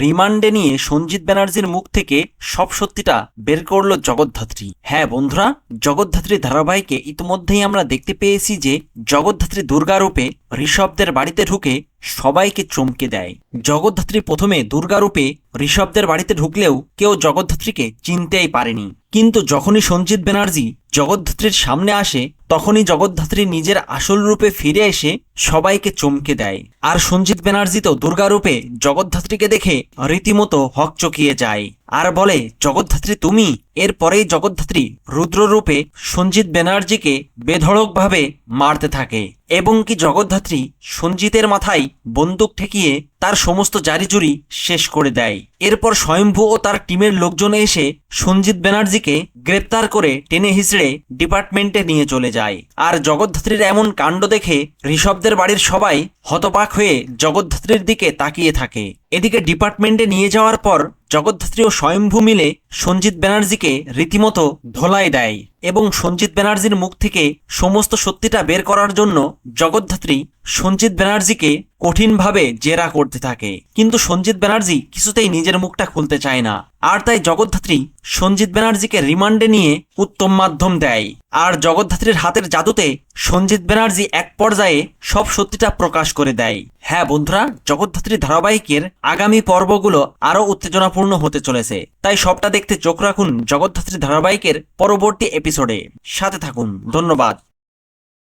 রিমান্ডে নিয়ে সঞ্জিত ব্যানার্জির মুখ থেকে সব সত্যিটা বের করল জগদ্ধাত্রী। হ্যাঁ বন্ধুরা, জগদ্ধাত্রী ধারাবাহিকে ইতিমধ্যেই আমরা দেখতে পেয়েছি যে জগদ্ধাত্রী দুর্গারূপে ঋষভদের বাড়িতে ঢুকে সবাইকে চমকে দেয়। জগদ্ধাত্রী প্রথমে দুর্গারূপে ঋষভদের বাড়িতে ঢুকলেও কেউ জগদ্ধাত্রীকে চিনতেই পারেনি। কিন্তু যখনই সঞ্জিত ব্যানার্জি জগদ্ধাত্রীর সামনে আসে তখনই জগদ্ধাত্রী নিজের আসল রূপে ফিরে এসে সবাইকে চমকে দেয়। আর সঞ্জিত ব্যানার্জি তো দুর্গারূপে জগদ্ধাত্রীকে দেখে রীতিমতো হকচকিয়ে যায়। আর বলে, জগদ্ধাত্রী তুমি? এরপরেই জগদ্ধাত্রী রুদ্ররূপে সঞ্জিত ব্যানার্জিকে বেধড়কভাবে মারতে থাকে। এবং কি জগদ্ধাত্রী সঞ্জিতের মাথায় বন্দুক ঠেকিয়ে তার সমস্ত জারিজুরি শেষ করে দেয়। এরপর স্বয়ম্ভু ও তার টিমের লোকজন এসে সঞ্জিত ব্যানার্জিকে গ্রেপ্তার করে টেনে হিসড়ে ডিপার্টমেন্টে নিয়ে চলে যায়। আর জগদ্ধাত্রীর এমন কাণ্ড দেখে ঋষভদের বাড়ির সবাই হতপাক হয়ে জগদ্ধাত্রীর দিকে তাকিয়ে থাকে। এদিকে ডিপার্টমেন্টে নিয়ে যাওয়ার পর জগদ্ধাত্রী ও স্বয়ম্ভূ মিলে সঞ্জিত ব্যানার্জিকে রীতিমতো ধোলাই দেয়। এবং সঞ্জিত ব্যানার্জির মুখ থেকে সমস্ত সত্যিটা বের করার জন্য জগদ্ধাত্রী সঞ্জিত ব্যানার্জিকে কঠিনভাবে জেরা করতে থাকে। কিন্তু সঞ্জিত ব্যানার্জি কিছুতেই নিজের মুখটা খুলতে চায় না। আর তাই জগদ্ধাত্রী সঞ্জিত ব্যানার্জিকে রিমান্ডে নিয়ে উত্তম মাধ্যম দেয়। আর জগদ্ধাত্রীর হাতের জাদুতে সঞ্জিত ব্যানার্জি এক পর্যায়ে সব সত্যিটা প্রকাশ করে দেয়। হ্যাঁ বন্ধুরা, জগদ্ধাত্রী ধারাবাহিকের আগামী পর্বগুলো আরও উত্তেজনাপূর্ণ হতে চলেছে। তাই সবটা দেখতে চোখ রাখুন জগদ্ধাত্রী ধারাবাহিকের পরবর্তী এপিসোডে সাথে থাকুন ধন্যবাদ।